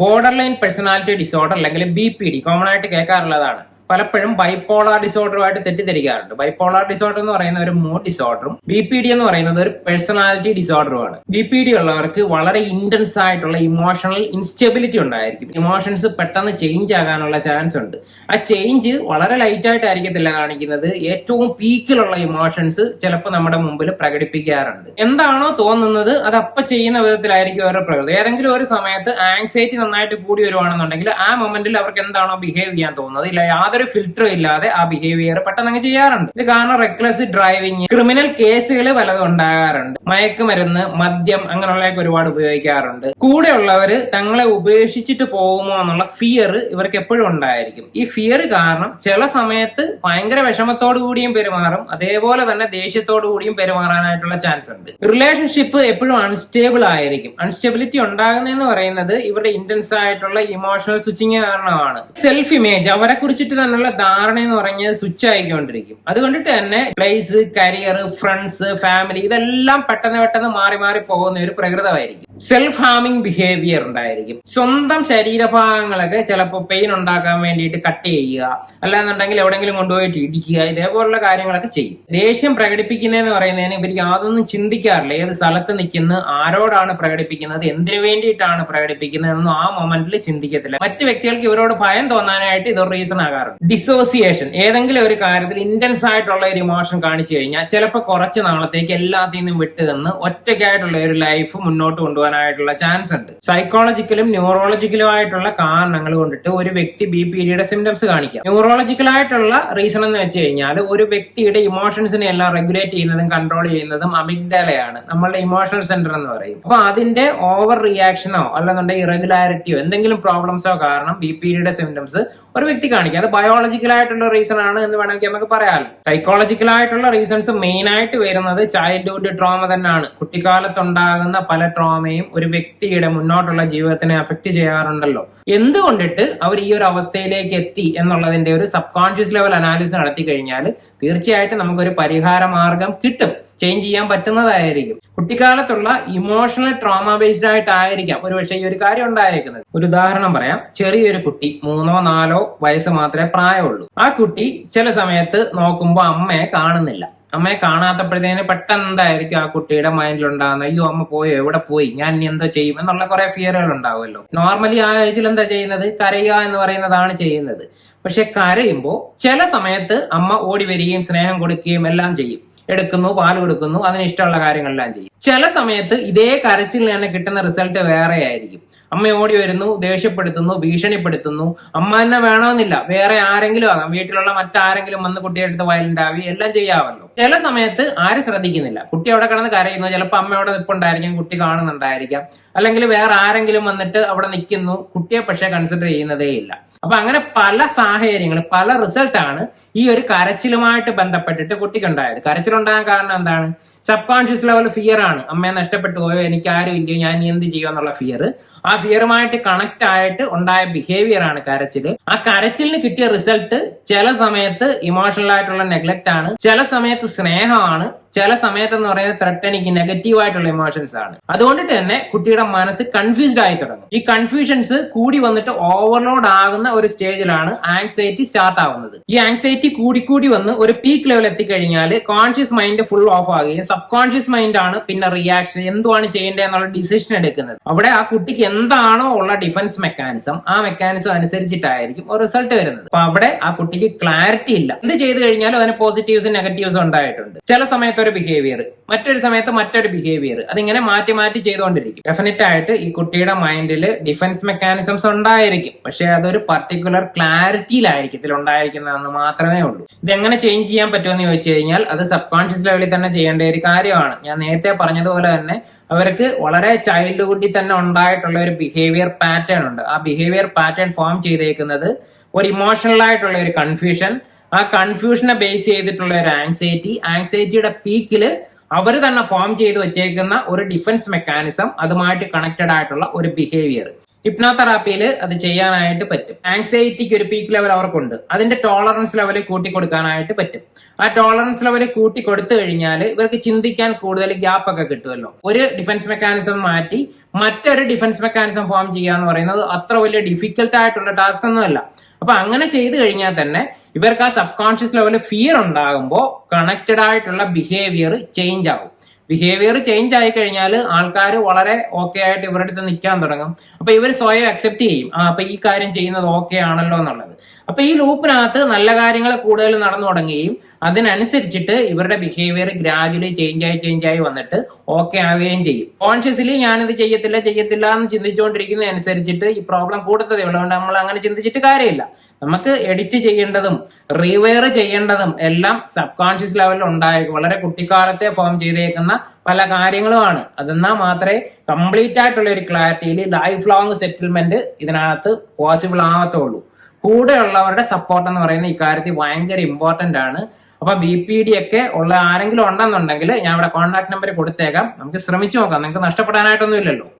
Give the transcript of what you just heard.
Border line personality disorder അല്ലെങ്കിൽ B P D common ആയിട്ട് കേൾക്കാറുള്ളതാണ്. പലപ്പോഴും ബൈപ്പോളാർ ഡിസോർഡറുമായിട്ട് തെറ്റിദ്ധരിക്കാറുണ്ട്. ബൈപ്പോളാർ ഡിസോർഡർ എന്ന് പറയുന്ന ഒരു മൂഡ് ഡിസോർഡറും ബി പി ഡി എന്ന് പറയുന്നത് ഒരു പേഴ്സണാലിറ്റി ഡിസോർഡറുമാണ് ബി പി ഡി ഉള്ളവർക്ക് വളരെ ഇന്റൻസ് ആയിട്ടുള്ള ഇമോഷണൽ ഇൻസ്റ്റെബിലിറ്റി ഉണ്ടായിരിക്കും. ഇമോഷൻസ് പെട്ടെന്ന് ചേഞ്ച് ആകാനുള്ള ചാൻസ് ഉണ്ട്. ആ ചേഞ്ച് വളരെ ലൈറ്റ് ആയിട്ടായിരിക്കത്തില്ല കാണിക്കുന്നത്. ഏറ്റവും പീക്കിലുള്ള ഇമോഷൻസ് ചിലപ്പോൾ നമ്മുടെ മുമ്പിൽ പ്രകടിപ്പിക്കാറുണ്ട്. എന്താണോ തോന്നുന്നത് അത് അപ്പൊ ചെയ്യുന്ന വിധത്തിലായിരിക്കും അവരുടെ പ്രകൃതി. ഏതെങ്കിലും ഒരു സമയത്ത് ആങ്സൈറ്റി നന്നായിട്ട് കൂടി വരുവാണെന്നുണ്ടെങ്കിൽ ആ മൊമെന്റിൽ അവർക്ക് എന്താണോ ബിഹേവ് ചെയ്യാൻ തോന്നുന്നത്. ഇല്ല യാതൊരു ഫിൽറ്ററും ഇല്ലാതെ ആ ബിഹേവിയർ പെട്ടെന്ന് ചെയ്യാറുണ്ട്. ഇത് കാരണം റെക്ലസ് ഡ്രൈവിംഗ് ക്രിമിനൽ കേസുകൾ പലതും ഉണ്ടാകാറുണ്ട്. മയക്കുമരുന്ന് മദ്യം അങ്ങനെയുള്ളതൊക്കെ ഒരുപാട് ഉപയോഗിക്കാറുണ്ട്. കൂടെയുള്ളവര് തങ്ങളെ ഉപേക്ഷിച്ചിട്ട് പോകുമോ എന്നുള്ള ഫിയർ ഇവർക്ക് എപ്പോഴും ഉണ്ടായിരിക്കും. ഈ ഫിയർ കാരണം ചില സമയത്ത് ഭയങ്കര വിഷമത്തോടു കൂടിയും പെരുമാറും അതേപോലെ തന്നെ ദേഷ്യത്തോടു കൂടിയും പെരുമാറാനായിട്ടുള്ള ചാൻസ് ഉണ്ട്. റിലേഷൻഷിപ്പ് എപ്പോഴും അൺസ്റ്റേബിൾ ആയിരിക്കും. അൺസ്റ്റെബിലിറ്റി ഉണ്ടാകുന്നതെന്ന് പറയുന്നത് ഇവരുടെ ഇന്റൻസ് ആയിട്ടുള്ള ഇമോഷണൽ സ്വിച്ചിങ് കാരണമാണ്. സെൽഫ് ഇമേജ് അവരെ കുറിച്ചിട്ട് തന്നെയുള്ള ധാരണ എന്ന് പറഞ്ഞത് സ്വിച്ച് ആയിക്കൊണ്ടിരിക്കും. അതുകൊണ്ടിട്ട് തന്നെ പ്ലേസ് കരിയർ ഫ്രണ്ട്സ് ഫാമിലി ഇതെല്ലാം പെട്ടെന്ന് പെട്ടെന്ന് മാറി മാറി പോകുന്ന ഒരു പ്രകൃതമായിരിക്കും. സെൽഫ് ഹാമിങ് ബിഹേവിയർ ഉണ്ടായിരിക്കും. സ്വന്തം ശരീരഭാഗങ്ങളൊക്കെ ചിലപ്പോൾ പെയിൻ ഉണ്ടാക്കാൻ വേണ്ടിയിട്ട് കട്ട് ചെയ്യുക. അല്ലാന്നുണ്ടെങ്കിൽ എവിടെയെങ്കിലും കൊണ്ടുപോയിട്ട് ഇടിക്കുക ഇതേപോലുള്ള കാര്യങ്ങളൊക്കെ ചെയ്യും. ദേഷ്യം പ്രകടിപ്പിക്കുന്നതെന്ന് പറയുന്നതിന് ഇവർക്ക് യാതൊന്നും ചിന്തിക്കാറില്ല. ഏത് സ്ഥലത്ത് നിൽക്കുന്ന ആരോടാണ് പ്രകടിപ്പിക്കുന്നത് എന്തിനു വേണ്ടിയിട്ടാണ് പ്രകടിപ്പിക്കുന്നത് എന്നൊന്നും ആ മൊമെന്റിൽ ചിന്തിക്കത്തില്ല. മറ്റു വ്യക്തികൾക്ക് ഇവരോട് ഭയം തോന്നാനായിട്ട് ഇതൊരു റീസൺ ആകാറുണ്ട്. ഡിസോസിയേഷൻ ഏതെങ്കിലും ഒരു കാര്യത്തിൽ ഇന്റൻസ് ആയിട്ടുള്ള ഒരു ഇമോഷൻ കാണിച്ചു കഴിഞ്ഞാൽ ചിലപ്പോൾ കുറച്ച് നാളത്തേക്ക് എല്ലാത്തിൽ നിന്നും വിട്ട് നിന്ന് ഒറ്റയ്ക്കായിട്ടുള്ള ഒരു ലൈഫ് മുന്നോട്ട് കൊണ്ടുപോകാനായിട്ടുള്ള ചാൻസ് ഉണ്ട്. സൈക്കോളജിക്കലും ന്യൂറോളജിക്കലും ആയിട്ടുള്ള കാരണങ്ങൾ കൊണ്ടിട്ട് ഒരു വ്യക്തി ബി പി ഡിയുടെ സിംറ്റംസ് കാണിക്കാം. ന്യൂറോളജിക്കൽ ആയിട്ടുള്ള റീസൺ എന്ന് വെച്ച് കഴിഞ്ഞാൽ ഒരു വ്യക്തിയുടെ ഇമോഷൻസിനെ എല്ലാം റെഗുലേറ്റ് ചെയ്യുന്നതും കൺട്രോൾ ചെയ്യുന്നതും അമിഗ്ഡലയാണ് നമ്മളുടെ ഇമോഷണൽ സെന്റർ എന്ന് പറയും. അപ്പൊ അതിന്റെ ഓവർ റിയാക്ഷനോ അല്ലെന്നുണ്ടെങ്കിൽ ഇറഗുലാരിറ്റിയോ എന്തെങ്കിലും പ്രോബ്ലംസോ കാരണം ബി പി ഡിയുടെ സിംറ്റംസ് ഒരു വ്യക്തി കാണിക്കുക അത് ബയോളജിക്കൽ ആയിട്ടുള്ള റീസൺ ആണ് എന്ന് വേണമെങ്കിൽ നമുക്ക് പറയാമല്ലോ സൈക്കോളജിക്കൽ ആയിട്ടുള്ള റീസൺസ് മെയിൻ ആയിട്ട് വരുന്നത് ചൈൽഡ്ഹുഡ് ട്രോമ തന്നെയാണ്. കുട്ടിക്കാലത്തുണ്ടാകുന്ന പല ട്രോമയും ഒരു വ്യക്തിയുടെ മുന്നോട്ടുള്ള ജീവിതത്തിനെ അഫക്റ്റ് ചെയ്യാറുണ്ടല്ലോ. എന്തുകൊണ്ടിട്ട് അവർ ഈ ഒരു അവസ്ഥയിലേക്ക് എത്തി എന്നുള്ളതിന്റെ ഒരു സബ് കോൺഷ്യസ് ലെവൽ അനാലിസിസ് നടത്തി കഴിഞ്ഞാൽ തീർച്ചയായിട്ടും നമുക്കൊരു പരിഹാര മാർഗം കിട്ടും. ചേഞ്ച് ചെയ്യാൻ പറ്റുന്നതായിരിക്കും. കുട്ടിക്കാലത്തുള്ള ഇമോഷണൽ ട്രോമ ബേസ്ഡ് ആയിട്ടായിരിക്കാം ഒരുപക്ഷെ ഈ ഒരു കാര്യം ഉണ്ടായിരിക്കുന്നത് ഒരു ഉദാഹരണം പറയാം. ചെറിയൊരു കുട്ടി മൂന്നോ നാലോ വയസ്സ് മാത്രമേ പ്രായമുള്ളൂ. ആ കുട്ടി ചില സമയത്ത് നോക്കുമ്പോൾ അമ്മയെ കാണുന്നില്ല. അമ്മയെ കാണാത്തപ്പോഴത്തേന് പെട്ടെന്ന് എന്തായിരിക്കും ആ കുട്ടിയുടെ മൈൻഡിൽ ഉണ്ടാകുന്നത് അയ്യോ അമ്മ പോയോ? എവിടെ പോയി? ഞാൻ ഇനി എന്തോ ചെയ്യും? എന്നുള്ള കുറെ ഫിയറുകൾ ഉണ്ടാവുമല്ലോ. നോർമലി ആ ഏജിൽ എന്താ ചെയ്യുന്നത്? കരയുക എന്ന് പറയുന്നതാണ് ചെയ്യുന്നത്. പക്ഷെ കരയുമ്പോൾ ചില സമയത്ത് അമ്മ ഓടി വരികയും സ്നേഹം കൊടുക്കുകയും എല്ലാം ചെയ്യും. എടുക്കുന്നു പാൽ കൊടുക്കുന്നു അതിന് ഇഷ്ടമുള്ള കാര്യങ്ങളെല്ലാം ചെയ്യും. ചില സമയത്ത് ഇതേ കരച്ചിൽ തന്നെ കിട്ടുന്ന റിസൾട്ട് വേറെ ആയിരിക്കും. അമ്മ ഓടി വരുന്നു ദേഷ്യപ്പെടുത്തുന്നു ഭീഷണിപ്പെടുത്തുന്നു. അമ്മ തന്നെ വേണമെന്നില്ല. വേറെ ആരെങ്കിലും ആകാം. വീട്ടിലുള്ള മറ്റാരെങ്കിലും വന്ന് കുട്ടിയുടെ അടുത്ത് വയലന്റ് ആവി എല്ലാം ചെയ്യാമല്ലോ. ചില സമയത്ത് ആരും ശ്രദ്ധിക്കുന്നില്ല. കുട്ടി അവിടെ കിടന്ന് കരയുന്നു. ചിലപ്പോൾ അമ്മയോടെ നിപ്പുണ്ടായിരിക്കും കുട്ടി കാണുന്നുണ്ടായിരിക്കാം. അല്ലെങ്കിൽ വേറെ ആരെങ്കിലും വന്നിട്ട് അവിടെ നിൽക്കുന്നു. കുട്ടിയെ പക്ഷേ കൺസിഡർ ചെയ്യുന്നതേ ഇല്ല. അപ്പൊ അങ്ങനെ പല സാഹചര്യങ്ങൾ പല റിസൾട്ടാണ് ഈ ഒരു കരച്ചിലുമായിട്ട് ബന്ധപ്പെട്ടിട്ട് കുട്ടിക്കുണ്ടായത് കരച്ചിലുണ്ടാകാൻ കാരണം എന്താണ്? സബ് കോൺഷ്യസ് ലെവൽ ഫിയർ ആണ്. അമ്മയെ നഷ്ടപ്പെട്ടു പോയോ എനിക്ക് ആരും ഇല്ലയോ ഞാൻ എന്ത് ചെയ്യുക എന്നുള്ള ഫിയർ ആ ഫിയറുമായിട്ട് കണക്ട് ആയിട്ട് ഉണ്ടായ ബിഹേവിയർ ആണ് കരച്ചിൽ ആ കരച്ചിലിന് കിട്ടിയ റിസൾട്ട് ചില സമയത്ത് ഇമോഷണൽ ആയിട്ടുള്ള നെഗ്ലക്ട് ആണ് ചില സമയത്ത് സ്നേഹമാണ് ചില സമയത്ത് എന്ന് പറയുന്നത് ത്രെട്ടനിക്ക് നെഗറ്റീവ് ആയിട്ടുള്ള ഇമോഷൻസ് ആണ്. അതുകൊണ്ട് തന്നെ കുട്ടിയുടെ മനസ്സ് കൺഫ്യൂസ്ഡ് ആയി തുടങ്ങും. ഈ കൺഫ്യൂഷൻസ് കൂടി വന്നിട്ട് ഓവർലോഡ് ആകുന്ന ഒരു സ്റ്റേജിലാണ് ആങ്സൈറ്റി സ്റ്റാർട്ട് ആവുന്നത്. ഈ ആങ്സൈറ്റി കൂടി കൂടി വന്ന് ഒരു പീക്ക് ലെവൽ എത്തിക്കഴിഞ്ഞാൽ കോൺഷ്യസ് മൈൻഡ് ഫുൾ ഓഫ് ആകുകയും സബ് കോൺഷ്യസ് മൈൻഡ് ആണ് പിന്നെ റിയാക്ഷൻ എന്തുവാണ് ചെയ്യേണ്ടത് എന്നുള്ള ഡിസിഷൻ എടുക്കുന്നത്. അവിടെ ആ കുട്ടിക്ക് എന്താണോ ഉള്ള ഡിഫൻസ് മെക്കാനിസം ആ മെക്കാനിസം അനുസരിച്ചിട്ടായിരിക്കും റിസൾട്ട് വരുന്നത്. അപ്പൊ അവിടെ ആ കുട്ടിക്ക് ക്ലാരിറ്റി ഇല്ല. എന്ത് ചെയ്തു കഴിഞ്ഞാലും അതിന് പോസിറ്റീവ്സും നെഗറ്റീവ്സും ഉണ്ടായിട്ടുണ്ട്. ചില സമയത്ത് ഒരു ബിഹേവിയർ മറ്റൊരു സമയത്ത് മറ്റൊരു ബിഹേവിയർ അതിങ്ങനെ മാറ്റി മാറ്റി ചെയ്തുകൊണ്ടിരിക്കും. ഡെഫിനറ്റ് ആയിട്ട് ഈ കുട്ടിയുടെ മൈൻഡിൽ ഡിഫൻസ് മെക്കാനിസംസ് ഉണ്ടായിരിക്കും. പക്ഷെ അതൊരു പർട്ടിക്കുലർ ക്ലാരിറ്റിയിലായിരിക്കും ഇതിൽ ഉണ്ടായിരിക്കുന്നതെന്ന് മാത്രമേ ഉള്ളൂ. ഇത് എങ്ങനെ ചേഞ്ച് ചെയ്യാൻ പറ്റുമെന്ന് ചോദിച്ചു കഴിഞ്ഞാൽ അത് സബ് കോൺഷ്യസ് ലെവലിൽ തന്നെ ചെയ്യേണ്ട ഒരു കാര്യമാണ്. ഞാൻ നേരത്തെ പറഞ്ഞതുപോലെ തന്നെ അവർക്ക് വളരെ ചൈൽഡ്ഹുഡിൽ തന്നെ ഉണ്ടായിട്ടുള്ള ഒരു ബിഹേവിയർ പാറ്റേൺ ഉണ്ട്. ആ ബിഹേവിയർ പാറ്റേൺ ഫോം ചെയ്തേക്കുന്നത് ഒരു ഇമോഷണൽ ആയിട്ടുള്ള ഒരു കൺഫ്യൂഷൻ ആ കൺഫ്യൂഷനെ ബേസ് ചെയ്തിട്ടുള്ള ഒരു ആങ്സൈറ്റി ആങ്സൈറ്റിയുടെ പീക്കിൽ അവർ തന്നെ ഫോം ചെയ്ത് വെച്ചേക്കുന്ന ഒരു ഡിഫൻസ് മെക്കാനിസം അതുമായിട്ട് കണക്റ്റഡ് ആയിട്ടുള്ള ഒരു ബിഹേവിയർ ഹിപ്നോതെറാപ്പിയിൽ അത് ചെയ്യാനായിട്ട് പറ്റും. ആങ്സൈറ്റിക്ക് ഒരു പീക്ക് ലെവൽ അവർക്കുണ്ട്. അതിന്റെ ടോളറൻസ് ലെവൽ കൂട്ടി കൊടുക്കാനായിട്ട് പറ്റും. ആ ടോളറൻസ് ലെവൽ കൂട്ടി കൊടുത്തു കഴിഞ്ഞാൽ ഇവർക്ക് ചിന്തിക്കാൻ കൂടുതൽ ഗ്യാപ്പ് ഒക്കെ കിട്ടുമല്ലോ. ഒരു ഡിഫൻസ് മെക്കാനിസം മാറ്റി മറ്റൊരു ഡിഫൻസ് മെക്കാനിസം ഫോം ചെയ്യുക എന്ന് പറയുന്നത് അത്ര വലിയ ഡിഫിക്കൽട്ട് ആയിട്ടുള്ള ടാസ്ക് ഒന്നുമല്ല. അപ്പൊ അങ്ങനെ ചെയ്തു കഴിഞ്ഞാൽ തന്നെ ഇവർക്ക് ആ സബ് കോൺഷ്യസ് ലെവലിൽ ഫിയർ ഉണ്ടാകുമ്പോൾ കണക്റ്റഡ് ആയിട്ടുള്ള ബിഹേവിയർ ചേഞ്ച് ആകും. ബിഹേവിയർ ചേഞ്ച് ആയി കഴിഞ്ഞാൽ ആൾക്കാർ വളരെ ഓക്കെ ആയിട്ട് ഇവരുടെ അടുത്ത് നിൽക്കാൻ തുടങ്ങും. അപ്പൊ ഇവർ സ്വയം അക്സെപ്റ്റ് ചെയ്യും. അപ്പൊ ഈ കാര്യം ചെയ്യുന്നത് ഓക്കെ ആണല്ലോ എന്നുള്ളത്. അപ്പൊ ഈ ലൂപ്പിനകത്ത് നല്ല കാര്യങ്ങൾ കൂടുതൽ നടന്നു തുടങ്ങുകയും അതിനനുസരിച്ചിട്ട് ഇവരുടെ ബിഹേവിയർ ഗ്രാജുവലി ചേഞ്ച് ആയി ചേഞ്ച് ആയി വന്നിട്ട് ഓക്കെ ആവുകയും ചെയ്യും. കോൺഷ്യസ്ലി ഞാനിത് ചെയ്യത്തില്ല ചെയ്യത്തില്ല എന്ന് ചിന്തിച്ചുകൊണ്ടിരിക്കുന്നതനുസരിച്ചിട്ട് ഈ പ്രോബ്ലം കൂടത്തതേ ഉള്ളതുകൊണ്ട് നമ്മൾ അങ്ങനെ ചിന്തിച്ചിട്ട് കാര്യമില്ല. നമുക്ക് എഡിറ്റ് ചെയ്യേണ്ടതും റീവെയർ ചെയ്യേണ്ടതും എല്ലാം സബ് കോൺഷ്യസ് ലെവലിൽ ഉണ്ടായി വളരെ കുട്ടിക്കാലത്തെ ഫോം ചെയ്തേക്കുന്ന പല കാര്യങ്ങളുമാണ്. അതെന്നാൽ മാത്രമേ കംപ്ലീറ്റ് ആയിട്ടുള്ള ഒരു ക്ലാരിറ്റിയിൽ ലൈഫ് ലോങ് സെറ്റിൽമെന്റ് ഇതിനകത്ത് പോസിബിൾ ആവത്തുള്ളൂ. കൂടെയുള്ളവരുടെ സപ്പോർട്ട് എന്ന് പറയുന്നത് ഇക്കാര്യത്തിൽ ഭയങ്കര ഇമ്പോർട്ടന്റ് ആണ്. അപ്പൊ ബി പി ഡി ഒക്കെ ഉള്ള ആരെങ്കിലും ഉണ്ടെന്നുണ്ടെങ്കിൽ ഞാൻ ഇവിടെ കോൺടാക്ട് നമ്പർ കൊടുത്തേക്കാം. നമുക്ക് ശ്രമിച്ചു നോക്കാം. നിങ്ങൾക്ക് നഷ്ടപ്പെടാനായിട്ടൊന്നും ഇല്ലല്ലോ